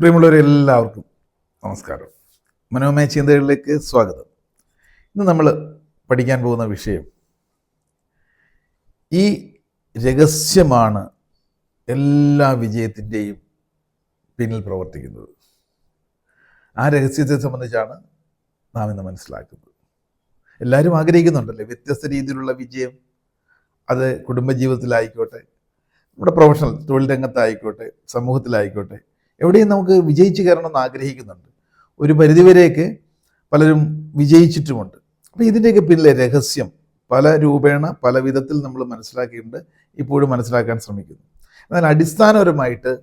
പ്രിയമുള്ളവരെല്ലാവർക്കും നമസ്കാരം. മനോമയ ചിന്തകളിലേക്ക് സ്വാഗതം. ഇന്ന് നമ്മൾ പഠിക്കാൻ പോകുന്ന വിഷയം ഈ രഹസ്യമാണ് എല്ലാ വിജയത്തിന്റെയും പിന്നിൽ പ്രവർത്തിക്കുന്നത്. ആ രഹസ്യത്തെ സംബന്ധിച്ചാണ് നാം ഇന്ന് മനസ്സിലാക്കുന്നത്. എല്ലാവരും ആഗ്രഹിക്കുന്നുണ്ടല്ലേ? വ്യത്യസ്ത രീതിയിലുള്ള വിജയം അത് കുടുംബജീവിതത്തിലായിക്കോട്ടെ നമ്മുടെ പ്രൊഫഷണൽ തൊഴിൽ രംഗത്തായിക്കോട്ടെ സമൂഹത്തിലായിക്കോട്ടെ എവിടെയും നമുക്ക് വിജയിച്ചു കയറണമെന്ന് ആഗ്രഹിക്കുന്നുണ്ട്. ഒരു പരിധിവരെയൊക്കെ പലരും വിജയിച്ചിട്ടുമുണ്ട്. അപ്പോൾ ഇതിന്റെയൊക്കെ പിന്നിലെ രഹസ്യം പല രൂപേണ പല വിധത്തിൽ നമ്മൾ മനസ്സിലാക്കിയിട്ടുണ്ട് ഇപ്പോഴും മനസ്സിലാക്കാൻ ശ്രമിക്കുന്നു. എന്നാൽ അടിസ്ഥാനപരമായിട്ട്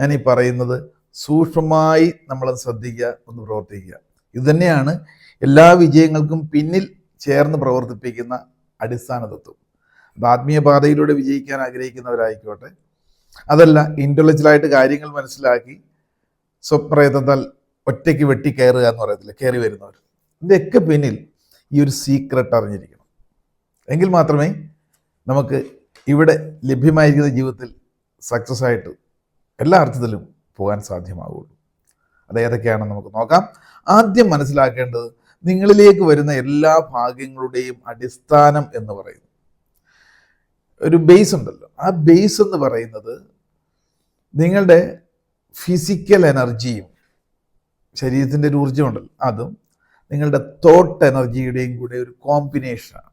ഞാൻ ഈ പറയുന്നത് സൂക്ഷ്മമായി നമ്മൾ ശ്രദ്ധിക്കുക ഒന്ന് പ്രവർത്തിക്കുക. ഇതുതന്നെയാണ് എല്ലാ വിജയങ്ങൾക്കും പിന്നിൽ ചേർന്ന് പ്രവർത്തിപ്പിക്കുന്ന അടിസ്ഥാന തത്വം. അത് ആത്മീയ പാതയിലൂടെ വിജയിക്കാൻ ആഗ്രഹിക്കുന്നവരായിക്കോട്ടെ അതല്ല ഇന്റലക്ച്വലായിട്ട് കാര്യങ്ങൾ മനസ്സിലാക്കി സ്വപ്രയത്നത്താൽ ഒറ്റയ്ക്ക് വെട്ടി കയറുക എന്ന് പറയത്തില്ല കയറി വരുന്നവർ ഇതിന്റെയൊക്കെ പിന്നിൽ ഈ ഒരു സീക്രട്ട് അറിഞ്ഞിരിക്കണം. എങ്കിൽ മാത്രമേ നമുക്ക് ഇവിടെ ലഭ്യമായിരിക്കുന്ന ജീവിതത്തിൽ സക്സസ് ആയിട്ട് എല്ലാ അർത്ഥത്തിലും പോകാൻ സാധ്യമാവുള്ളൂ. അത് ഏതൊക്കെയാണെന്ന് നമുക്ക് നോക്കാം. ആദ്യം മനസ്സിലാക്കേണ്ടത് നിങ്ങളിലേക്ക് വരുന്ന എല്ലാ ഭാഗ്യങ്ങളുടെയും അടിസ്ഥാനം എന്ന് പറയുന്നു. ഒരു ബേസ് ഉണ്ടല്ലോ. ആ ബേസ് എന്ന് പറയുന്നത് നിങ്ങളുടെ ഫിസിക്കൽ എനർജിയും ശരീരത്തിന്റെ ഒരു ഊർജമുണ്ടല്ലോ അതും നിങ്ങളുടെ തോട്ട് എനർജിയുടെയും കൂടെ ഒരു കോമ്പിനേഷനാണ്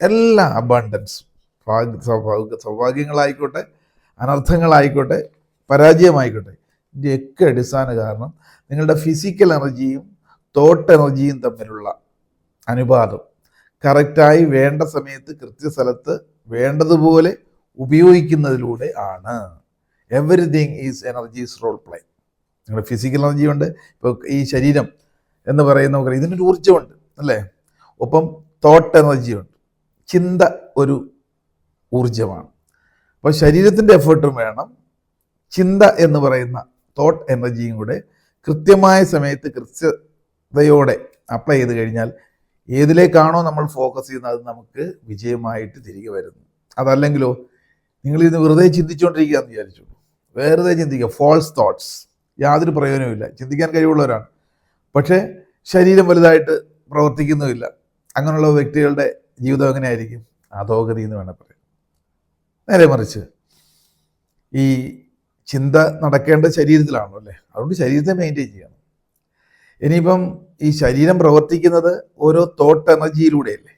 എല്ലാ അബണ്ടൻസും ഭാഗ്യ സൗഭാഗ്യ സൗഭാഗ്യങ്ങളായിക്കോട്ടെ അനർത്ഥങ്ങളായിക്കോട്ടെ പരാജയമായിക്കോട്ടെ ഇതിന്റെയൊക്കെ അടിസ്ഥാന കാരണം നിങ്ങളുടെ ഫിസിക്കൽ എനർജിയും തോട്ട് എനർജിയും തമ്മിലുള്ള അനുപാതം. കറക്റ്റായി വേണ്ട സമയത്ത് കൃത്യസ്ഥലത്ത് വേണ്ടതുപോലെ ഉപയോഗിക്കുന്നതിലൂടെ ആണ്. Everything is energies role play നിങ്ങളുടെ ഫിസിക്കൽ എനർജി ഉണ്ട്. ഇപ്പോൾ ഈ ശരീരം എന്ന് പറയുന്ന നമുക്ക് ഇതിനൊരു ഊർജമുണ്ട് അല്ലേ? ഒപ്പം തോട്ട് എനർജിയുണ്ട് ചിന്ത ഒരു ഊർജമാണ്. അപ്പോൾ ശരീരത്തിന്റെ എഫേർട്ടും വേണം. ചിന്ത എന്ന് പറയുന്ന തോട്ട് എനർജിയും കൂടെ കൃത്യമായ സമയത്ത് കൃത്യതയോടെ അപ്ലൈ ചെയ്ത് കഴിഞ്ഞാൽ ഏതിലേക്കാണോ നമ്മൾ ഫോക്കസ് ചെയ്യുന്നത് അത് നമുക്ക് വിജയമായിട്ട് തിരികെ വരുന്നു. അതല്ലെങ്കിലോ നിങ്ങൾ ഇത് വെറുതെ ചിന്തിച്ചുകൊണ്ടിരിക്കുക എന്ന് വിചാരിച്ചു വെറുതെ ചിന്തിക്കുക. ഫോൾസ് തോട്ട്സ് യാതൊരു പ്രയോജനവുമില്ല ചിന്തിക്കാൻ കഴിവുള്ളവരാണ്. പക്ഷേ ശരീരം വലുതായിട്ട് പ്രവർത്തിക്കുന്നുമില്ല. അങ്ങനെയുള്ള വ്യക്തികളുടെ ജീവിതം എങ്ങനെയായിരിക്കും? അധോഗതി എന്ന് വേണം പറയാം നേരെ മറിച്ച് ഈ ചിന്ത നടക്കേണ്ട ശരീരത്തിലാണല്ലോ അല്ലേ? അതുകൊണ്ട് ശരീരത്തെ മെയിന്റെയിൻ ചെയ്യണം. ഇനിയിപ്പം ഈ ശരീരം പ്രവർത്തിക്കുന്നത് ഓരോ തോട്ട് എനർജിയിലൂടെയല്ലേ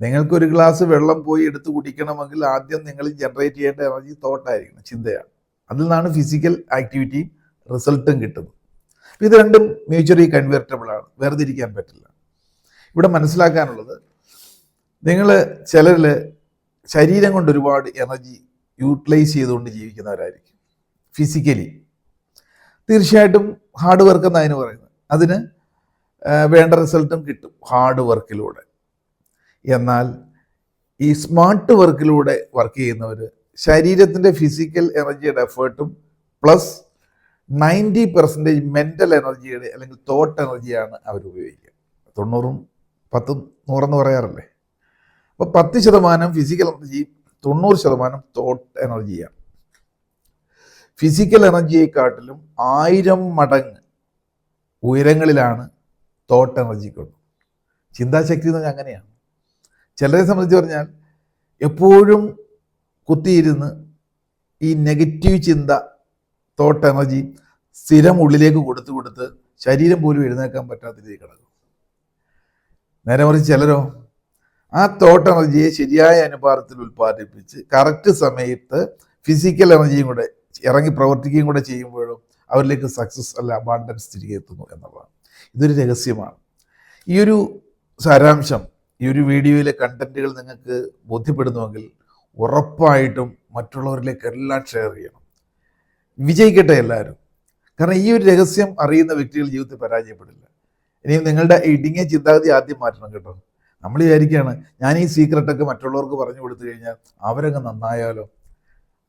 നിങ്ങൾക്കൊരു ഗ്ലാസ് വെള്ളം പോയി എടുത്ത് കുടിക്കണമെങ്കിൽ ആദ്യം നിങ്ങൾ ജനറേറ്റ് ചെയ്യേണ്ട എനർജി തോട്ടായിരിക്കണം ചിന്തയാണ്. അതിൽ നിന്നാണ് ഫിസിക്കൽ ആക്ടിവിറ്റിയും റിസൾട്ടും കിട്ടുന്നത്. അപ്പോൾ ഇത് രണ്ടും മ്യൂച്വലി കൺവേർട്ടബിൾ ആണ്. വേർതിരിക്കാൻ പറ്റില്ല. ഇവിടെ മനസ്സിലാക്കാനുള്ളത് നിങ്ങൾ ചിലരിൽ ശരീരം കൊണ്ട് ഒരുപാട് എനർജി യൂട്ടിലൈസ് ചെയ്തുകൊണ്ട് ജീവിക്കുന്നവരായിരിക്കും. ഫിസിക്കലി തീർച്ചയായിട്ടും ഹാർഡ് വർക്ക് എന്ന് അതിന് പറയുന്നത്. അതിന് വേണ്ട റിസൾട്ടും കിട്ടും ഹാർഡ് വർക്കിലൂടെ എന്നാൽ ഈ സ്മാർട്ട് വർക്കിലൂടെ വർക്ക് ചെയ്യുന്നവർ ശരീരത്തിന്റെ ഫിസിക്കൽ എനർജിയുടെ എഫേർട്ടും പ്ലസ് നയന്റി പെർസെന്റേജ് മെന്റൽ എനർജിയുടെ അല്ലെങ്കിൽ തോട്ട് എനർജിയാണ് അവർ ഉപയോഗിക്കുക. തൊണ്ണൂറും പത്തും നൂറെന്ന് പറയാറല്ലേ? അപ്പോൾ പത്ത് ശതമാനം ഫിസിക്കൽ എനർജി തൊണ്ണൂറ് ശതമാനം തോട്ട് എനർജിയാണ് ഫിസിക്കൽ എനർജിയെക്കാട്ടിലും ആയിരം മടങ്ങ് ഉയരങ്ങളിലാണ് തോട്ട് എനർജിക്കുള്ളത് ചിന്താശക്തി എന്ന് പറഞ്ഞാൽ അങ്ങനെയാണ്. ചിലരെ സംബന്ധിച്ച് പറഞ്ഞാൽ എപ്പോഴും കുത്തിയിരുന്ന് ഈ നെഗറ്റീവ് ചിന്ത തോട്ട് എനർജി സ്ഥിരം ഉള്ളിലേക്ക് കൊടുത്ത് കൊടുത്ത് ശരീരം പോലും എഴുന്നേക്കാൻ പറ്റാത്ത രീതിയിൽ കിടക്കും. നേരെ മറിച്ച് ചിലരോ ആ തോട്ട് എനർജിയെ ശരിയായ അനുപാതത്തിൽ ഉൽപ്പാദിപ്പിച്ച് കറക്റ്റ് സമയത്ത് ഫിസിക്കൽ എനർജിയും കൂടെ ഇറങ്ങി പ്രവർത്തിക്കുകയും കൂടെ ചെയ്യുമ്പോഴും അവരിലേക്ക് സക്സസ് അല്ല അബാണ്ടൻസ് തിരികെ എത്തുന്നു എന്നുള്ളതാണ്. ഇതൊരു രഹസ്യമാണ്. ഈ ഒരു സാരാംശം ഈ ഒരു വീഡിയോയിലെ കണ്ടന്റുകൾ നിങ്ങൾക്ക് ബോധ്യപ്പെടുന്നുവെങ്കിൽ ഉറപ്പായിട്ടും മറ്റുള്ളവരിലേക്ക് എല്ലാം ഷെയർ ചെയ്യണം. വിജയിക്കട്ടെ എല്ലാവരും. കാരണം ഈ ഒരു രഹസ്യം അറിയുന്ന വ്യക്തികൾ ജീവിതത്തിൽ പരാജയപ്പെടില്ല. ഇനി നിങ്ങളുടെ ഇടുങ്ങിയ ചിന്താഗതി ആദ്യം മാറ്റണം കേട്ടോ. നമ്മൾ വിചാരിക്കുകയാണ് ഞാൻ ഈ സീക്രട്ടൊക്കെ മറ്റുള്ളവർക്ക് പറഞ്ഞു കൊടുത്തു കഴിഞ്ഞാൽ അവരങ്ങ് നന്നായാലോ?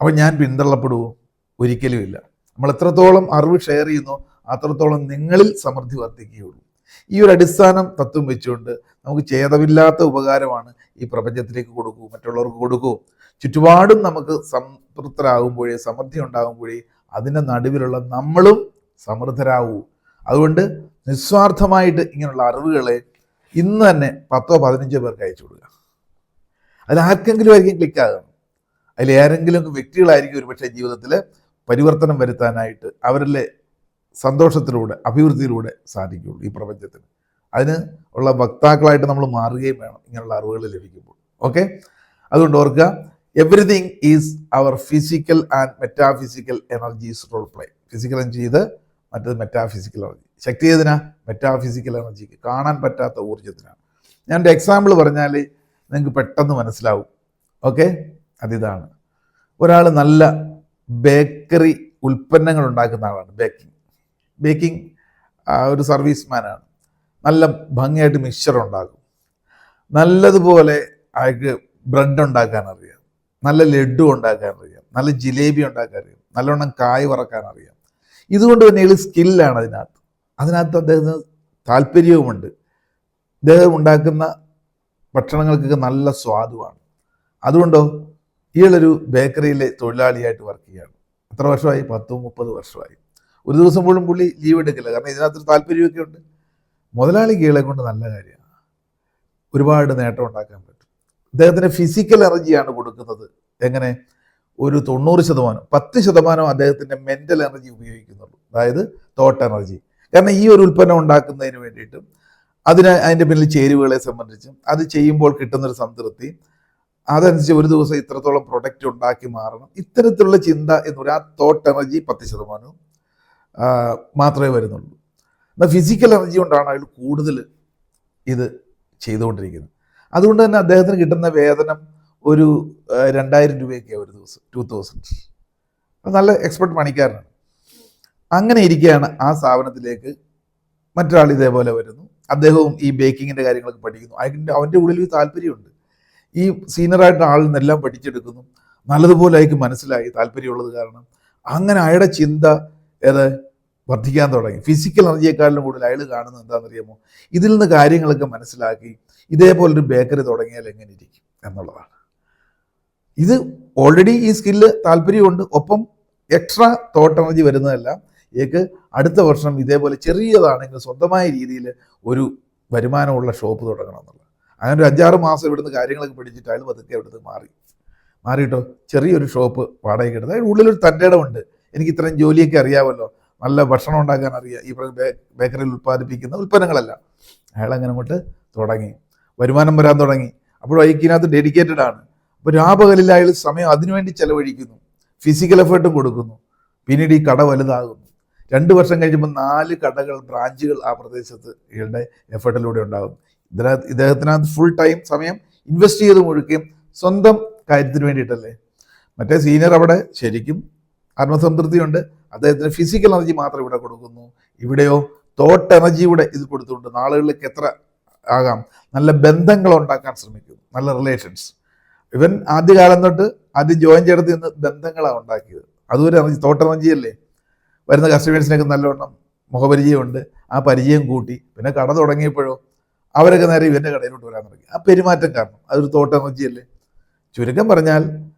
അപ്പോൾ ഞാൻ പിന്തള്ളപ്പെടുവോ? ഒരിക്കലുമില്ല. നമ്മൾ എത്രത്തോളം അറിവ് ഷെയർ ചെയ്യുന്നു അത്രത്തോളം നിങ്ങളിൽ സമൃദ്ധി വർദ്ധിക്കുകയുള്ളൂ. ഈ ഒരു അടിസ്ഥാനം തത്വം വെച്ചുകൊണ്ട് നമുക്ക് ഛേദമില്ലാത്ത ഉപകാരമാണ് ഈ പ്രപഞ്ചത്തിലേക്ക് കൊടുക്കൂ മറ്റുള്ളവർക്ക് കൊടുക്കൂ ചുറ്റുപാടും നമുക്ക് സംതൃപ്തരാകുമ്പോഴേ സമൃദ്ധി ഉണ്ടാകുമ്പോഴേ അതിന്റെ നടുവിലുള്ള നമ്മളും സമൃദ്ധരാകൂ. അതുകൊണ്ട് നിസ്വാർത്ഥമായിട്ട് ഇങ്ങനെയുള്ള അറിവുകളെ ഇന്ന് തന്നെ പത്തോ പതിനഞ്ചോ പേർക്ക് അയച്ചു കൊടുക്കുക. അതിൽ ആർക്കെങ്കിലും ആയിരിക്കും ക്ലിക്കാകണം അതിൽ ഏതെങ്കിലും വ്യക്തികളായിരിക്കും ഒരുപക്ഷെ ജീവിതത്തിൽ പരിവർത്തനം വരുത്താനായിട്ട് അവരിലെ സന്തോഷത്തിലൂടെ അഭിവൃദ്ധിയിലൂടെ സാധിക്കുകയുള്ളൂ ഈ പ്രപഞ്ചത്തിന്. അതിന് ഉള്ള വക്താക്കളായിട്ട് നമ്മൾ മാറുകയും വേണം ഇങ്ങനെയുള്ള അറിവുകൾ ലഭിക്കുമ്പോൾ. ഓക്കെ? അതുകൊണ്ട് ഓർക്കുക everything is our physical and metaphysical energies role play physical energy ഇത് മറ്റത് മെറ്റാഫിസിക്കൽ എനർജി ശക്തി ഏതിനാ മെറ്റാഫിസിക്കൽ എനർജിക്ക് കാണാൻ പറ്റാത്ത ഊർജത്തിനാണ്. ഞാൻ ഒരു എക്സാമ്പിൾ പറഞ്ഞാൽ നിങ്ങൾക്ക് പെട്ടെന്ന് മനസ്സിലാവും. ഓക്കെ? അതിതാണ്. ഒരാൾ നല്ല ബേക്കറി ഉൽപ്പന്നങ്ങൾ ഉണ്ടാക്കുന്ന ആളാണ് ബേക്കിംഗ് ബേക്കിംഗ് ഒരു സർവീസ് മാനാണ് നല്ല ഭംഗിയായിട്ട് മിക്സ്ചർ ഉണ്ടാക്കും. നല്ലതുപോലെ അയാൾക്ക് ബ്രെഡ് ഉണ്ടാക്കാൻ അറിയാം. നല്ല ലഡു ഉണ്ടാക്കാൻ അറിയാം. നല്ല ജിലേബി ഉണ്ടാക്കാൻ അറിയാം. നല്ലവണ്ണം കായ് വറക്കാൻ അറിയാം. ഇതുകൊണ്ട് തന്നെ ഇയാൾ സ്കില്ലാണ് അതിനകത്ത്. അതിനകത്ത് അദ്ദേഹത്തിന് താല്പര്യവുമുണ്ട്. അദ്ദേഹം ഉണ്ടാക്കുന്ന ഭക്ഷണങ്ങൾക്കൊക്കെ നല്ല സ്വാദുവാണ് അതുകൊണ്ടോ ഇയാളൊരു ബേക്കറിയിലെ തൊഴിലാളിയായിട്ട് വർക്ക് ചെയ്യാണ് എത്ര വർഷമായി? പത്തും മുപ്പത് വർഷമായി. ഒരു ദിവസം പോലും പുള്ളി ലീവ് എടുക്കില്ല കാരണം ഇതിനകത്തൊരു താല്പര്യമൊക്കെ ഉണ്ട്. മുതലാളി കീഴെ കൊണ്ട് നല്ല കാര്യമാണ്. ഒരുപാട് നേട്ടം ഉണ്ടാക്കാൻ പറ്റും. അദ്ദേഹത്തിന് ഫിസിക്കൽ എനർജിയാണ് കൊടുക്കുന്നത്. എങ്ങനെ? ഒരു തൊണ്ണൂറ് ശതമാനം പത്ത് ശതമാനം അദ്ദേഹത്തിന്റെ മെന്റൽ എനർജി ഉപയോഗിക്കുന്നുള്ളൂ. അതായത് തോട്ട് എനർജി കാരണം ഈ ഒരു ഉൽപ്പന്നം ഉണ്ടാക്കുന്നതിന് വേണ്ടിയിട്ടും അതിന് അതിന്റെ പിന്നിൽ ചേരുവകളെ സംബന്ധിച്ചും അത് ചെയ്യുമ്പോൾ കിട്ടുന്നൊരു സംതൃപ്തി അതനുസരിച്ച് ഒരു ദിവസം ഇത്രത്തോളം പ്രൊഡക്റ്റ് ഉണ്ടാക്കി മാറണം ഇത്തരത്തിലുള്ള ചിന്ത എന്ന് പറയുക ആ തോട്ട് എനർജി പത്ത് ശതമാനവും മാത്രമേ വരുന്നുള്ളൂ. എന്നാൽ ഫിസിക്കൽ എനർജി കൊണ്ടാണ് അയാൾ കൂടുതൽ ഇത് ചെയ്തുകൊണ്ടിരിക്കുന്നത്. അതുകൊണ്ട് തന്നെ അദ്ദേഹത്തിന് കിട്ടുന്ന വേതനം ഒരു രണ്ടായിരം രൂപയൊക്കെ ഒരു ദിവസം ടു തൗസൻഡ് നല്ല എക്സ്പെർട്ട് പണിക്കാരനാണ്. അങ്ങനെ ഇരിക്കുകയാണ് ആ സ്ഥാപനത്തിലേക്ക് മറ്റൊരാൾ ഇതേപോലെ വരുന്നു. അദ്ദേഹവും ഈ ബേക്കിങ്ങിന്റെ കാര്യങ്ങളൊക്കെ പഠിക്കുന്നു. അതിന്റെ അവന്റെ ഉള്ളിൽ ഒരു താല്പര്യമുണ്ട്. ഈ സീനിയറായിട്ട് ആളിൽ നിന്നെല്ലാം പഠിച്ചെടുക്കുന്നു. നല്ലതുപോലെ അയക്ക് മനസ്സിലായി താല്പര്യമുള്ളത് കാരണം. അങ്ങനെ അയാളുടെ ചിന്ത ഏത്? വർദ്ധിക്കാൻ തുടങ്ങി. ഫിസിക്കൽ എനർജിയെക്കാളിലും കൂടുതൽ അയാൾ കാണുന്നത് എന്താണെന്നറിയാമോ? ഇതിൽ നിന്ന് കാര്യങ്ങളൊക്കെ മനസ്സിലാക്കി ഇതേപോലൊരു ബേക്കറി തുടങ്ങിയാൽ എങ്ങനെ ഇരിക്കും എന്നുള്ളതാണ്. ഇത് ഓൾറെഡി ഈ സ്കില്ല് താല്പര്യമുണ്ട്. ഒപ്പം എക്സ്ട്രാ തോട്ട് എനർജി വരുന്നതെല്ലാം ഇയാൾക്ക് അടുത്ത വർഷം ഇതേപോലെ ചെറിയതാണെങ്കിൽ സ്വന്തമായ രീതിയിൽ ഒരു വരുമാനമുള്ള ഷോപ്പ് തുടങ്ങണം എന്നുള്ളത്. അങ്ങനെ ഒരു അഞ്ചാറ് മാസം ഇവിടുന്ന് കാര്യങ്ങളൊക്കെ പഠിച്ചിട്ട് അയാൾ പതുക്കെ ഇവിടുന്ന് മാറി. മാറിയിട്ടോ? ചെറിയൊരു ഷോപ്പ് വാടകയ്ക്ക് എടുത്ത്. അതിന് ഉള്ളിലൊരു തന്റെ ഇടമുണ്ട്. എനിക്ക് ഇത്രയും ജോലിയൊക്കെ അറിയാമല്ലോ നല്ല ഭക്ഷണം ഉണ്ടാക്കാൻ അറിയാം. ഈ ബേക്കറിയിൽ ഉൽപ്പാദിപ്പിക്കുന്ന ഉൽപ്പന്നങ്ങളല്ല. അയാൾ അങ്ങനെ അങ്ങോട്ട് തുടങ്ങി. വരുമാനം വരാൻ തുടങ്ങി. അപ്പോൾ അയക്കിനകത്ത് ഡെഡിക്കേറ്റഡ് ആണ്. അപ്പോൾ രാപകലിൽ അയാൾ സമയം അതിനുവേണ്ടി ചെലവഴിക്കുന്നു. ഫിസിക്കൽ എഫേർട്ടും കൊടുക്കുന്നു. പിന്നീട് ഈ കട വലുതാകുന്നു. രണ്ട് വർഷം കഴിയുമ്പോൾ നാല് കടകൾ ബ്രാഞ്ചുകൾ ആ പ്രദേശത്ത് ഇയാളുടെ എഫേർട്ടിലൂടെ ഉണ്ടാകും ഇതിനകത്ത് ഇദ്ദേഹത്തിനകത്ത് ഫുൾ ടൈം സമയം ഇൻവെസ്റ്റ് ചെയ്ത് മുഴുക്കുകയും സ്വന്തം കാര്യത്തിന് വേണ്ടിയിട്ടല്ലേ? മറ്റേ സീനിയർ അവിടെ ശരിക്കും ആത്മസംതൃപ്തിയുണ്ട്. അദ്ദേഹത്തിന് ഫിസിക്കൽ എനർജി മാത്രം ഇവിടെ കൊടുക്കുന്നു. ഇവിടെയോ തോട്ട് എനർജി ഇത് കൊടുത്തുകൊണ്ട് നാളുകളിലേക്ക് എത്ര ആകാം? നല്ല ബന്ധങ്ങൾ ഉണ്ടാക്കാൻ ശ്രമിക്കുന്നു. നല്ല റിലേഷൻസ് ഇവൻ ആദ്യകാലം തൊട്ട് ആദ്യം ജോയിൻ ചെയ്ത് നിന്ന് ബന്ധങ്ങളാണ് ഉണ്ടാക്കിയത്. അതൊരു എനർജി തോട്ട് എനർജി അല്ലേ? വരുന്ന കസ്റ്റമേഴ്സിനൊക്കെ നല്ലവണ്ണം മുഖപരിചയമുണ്ട്. ആ പരിചയം കൂട്ടി. പിന്നെ കട തുടങ്ങിയപ്പോഴോ അവരൊക്കെ നേരെ ഇവന്റെ കടയിലോട്ട് വരാൻ തുടങ്ങി. ആ പെരുമാറ്റം കാരണം. അതൊരു തോട്ട് എനർജി അല്ലേ? ചുരുക്കം പറഞ്ഞാൽ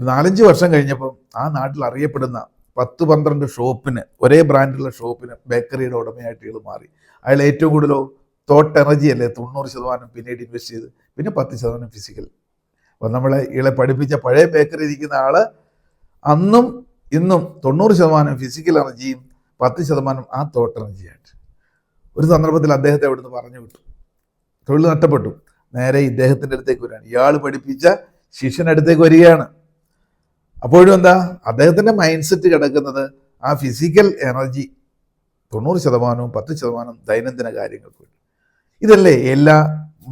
നാലഞ്ച് വർഷം കഴിഞ്ഞപ്പം ആ നാട്ടിൽ അറിയപ്പെടുന്ന പത്ത് പന്ത്രണ്ട് ഷോപ്പിന് ഒരേ ബ്രാൻഡുള്ള ഷോപ്പിന് ബേക്കറിയുടെ ഉടമയായിട്ട് ഇയാൾ മാറി. അയാൾ ഏറ്റവും കൂടുതലോ തോട്ട് എനർജി അല്ലേ? തൊണ്ണൂറ് ശതമാനം പിന്നീട് ഇൻവെസ്റ്റ് ചെയ്ത് പിന്നെ പത്ത് ശതമാനം ഫിസിക്കൽ. അപ്പം നമ്മളെ ഇളെ പഠിപ്പിച്ച പഴയ ബേക്കറി ഇരിക്കുന്ന ആൾ അന്നും ഇന്നും തൊണ്ണൂറ് ശതമാനം ഫിസിക്കൽ എനർജിയും പത്ത് ശതമാനം ആ തോട്ട് എനർജിയായിട്ട്. ഒരു സന്ദർഭത്തിൽ അദ്ദേഹത്തെ അവിടുന്ന് പറഞ്ഞു വിട്ടു. തൊഴിൽ നഷ്ടപ്പെട്ടു. നേരെ ഇദ്ദേഹത്തിന്റെ അടുത്തേക്ക് വരികയാണ്. ഇയാൾ പഠിപ്പിച്ച ശിഷ്യനടുത്തേക്ക് വരികയാണ്. അപ്പോഴും എന്താ? അദ്ദേഹത്തിന്റെ മൈൻഡ് സെറ്റ് കിടക്കുന്നത് ആ ഫിസിക്കൽ എനർജി തൊണ്ണൂറ് ശതമാനവും പത്ത് ശതമാനവും ദൈനംദിന കാര്യങ്ങൾക്ക് വേണ്ടി. ഇതല്ലേ എല്ലാ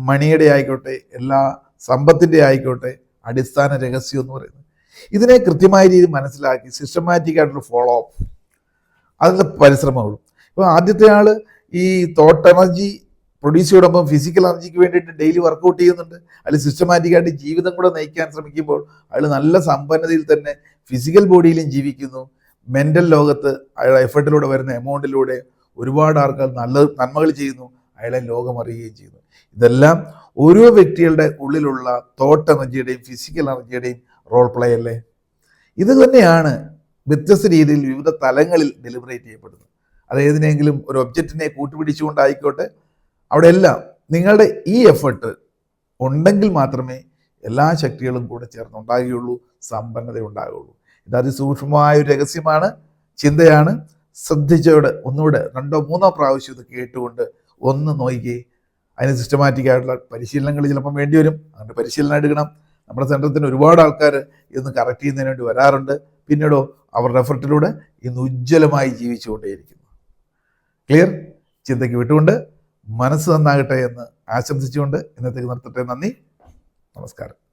മണിയുടെ ആയിക്കോട്ടെ എല്ലാ സമ്പത്തിന്റെ ആയിക്കോട്ടെ അടിസ്ഥാന രഹസ്യം എന്ന് പറയുന്നത്. ഇതിനെ കൃത്യമായ രീതിയിൽ മനസ്സിലാക്കി സിസ്റ്റമാറ്റിക് ആയിട്ടുള്ള ഫോളോ അപ്പ് അതിന്റെ പരിശ്രമങ്ങളും. ഇപ്പോൾ ആദ്യത്തെ ആൾ ഈ തോട്ട് എനർജി പ്രൊഡ്യൂസ് ചെയ്യുമ്പോൾ ഫിസിക്കൽ എനർജിക്ക് വേണ്ടിയിട്ട് ഡെയിലി വർക്കൗട്ട് ചെയ്യുന്നുണ്ട്. അതിൽ സിസ്റ്റമാറ്റിക്കായിട്ട് ജീവിതം കൂടെ നയിക്കാൻ ശ്രമിക്കുമ്പോൾ അയാൾ നല്ല സമ്പന്നതയിൽ തന്നെ ഫിസിക്കൽ ബോഡിയിലും ജീവിക്കുന്നു. മെന്റൽ ലോകത്ത് അയാളുടെ എഫേർട്ടിലൂടെ വരുന്ന എമൗണ്ടിലൂടെ ഒരുപാട് ആൾക്കാർ നല്ല നന്മകൾ ചെയ്യുന്നു. അയാളെ ലോകം അറിയുകയും ചെയ്യുന്നു. ഇതെല്ലാം ഓരോ വ്യക്തികളുടെ ഉള്ളിലുള്ള തോട്ട് എനർജിയുടെയും ഫിസിക്കൽ എനർജിയുടെയും റോൾ പ്ലേ അല്ലേ? ഇത് തന്നെയാണ് വ്യത്യസ്ത രീതിയിൽ വിവിധ തലങ്ങളിൽ ഡെലിബറേറ്റ് ചെയ്യപ്പെടുന്നത്. അത് ഏതിനെങ്കിലും ഒരു ഒബ്ജക്റ്റിനെ കൂട്ടുപിടിച്ചുകൊണ്ടായിക്കോട്ടെ അവിടെ എല്ലാം നിങ്ങളുടെ ഈ എഫേർട്ട് ഉണ്ടെങ്കിൽ മാത്രമേ എല്ലാ ശക്തികളും കൂടെ ചേർന്ന് ഉണ്ടാകുകയുള്ളൂ സമ്പന്നത ഉണ്ടാകുകയുള്ളൂ. ഇത് അതിസൂക്ഷ്മമായ ഒരു രഹസ്യമാണ് ചിന്തയാണ്. ശ്രദ്ധിച്ചോട് ഒന്നുകൂടെ രണ്ടോ മൂന്നോ പ്രാവശ്യം ഇത് കേട്ടുകൊണ്ട് ഒന്ന് നോക്കി അതിന് സിസ്റ്റമാറ്റിക് ആയിട്ടുള്ള പരിശീലനങ്ങൾ ചിലപ്പം വേണ്ടി വരും. അങ്ങനെ പരിശീലനം എടുക്കണം. നമ്മുടെ സെന്ററത്തിന് ഒരുപാട് ആൾക്കാർ ഇന്ന് കറക്റ്റ് ചെയ്യുന്നതിന് വേണ്ടി വരാറുണ്ട്. പിന്നീടോ അവരുടെ എഫർട്ടിലൂടെ ഇന്ന് ഉജ്ജ്വലമായി ജീവിച്ചുകൊണ്ടേയിരിക്കുന്നു. ക്ലിയർ ചിന്തയ്ക്ക് വിട്ടുകൊണ്ട് മനസ്സ് നന്നാകട്ടെ എന്ന് ആശംസിച്ചുകൊണ്ട് ഇന്നത്തേക്ക് നിർത്തട്ടെ. നന്ദി. നമസ്കാരം.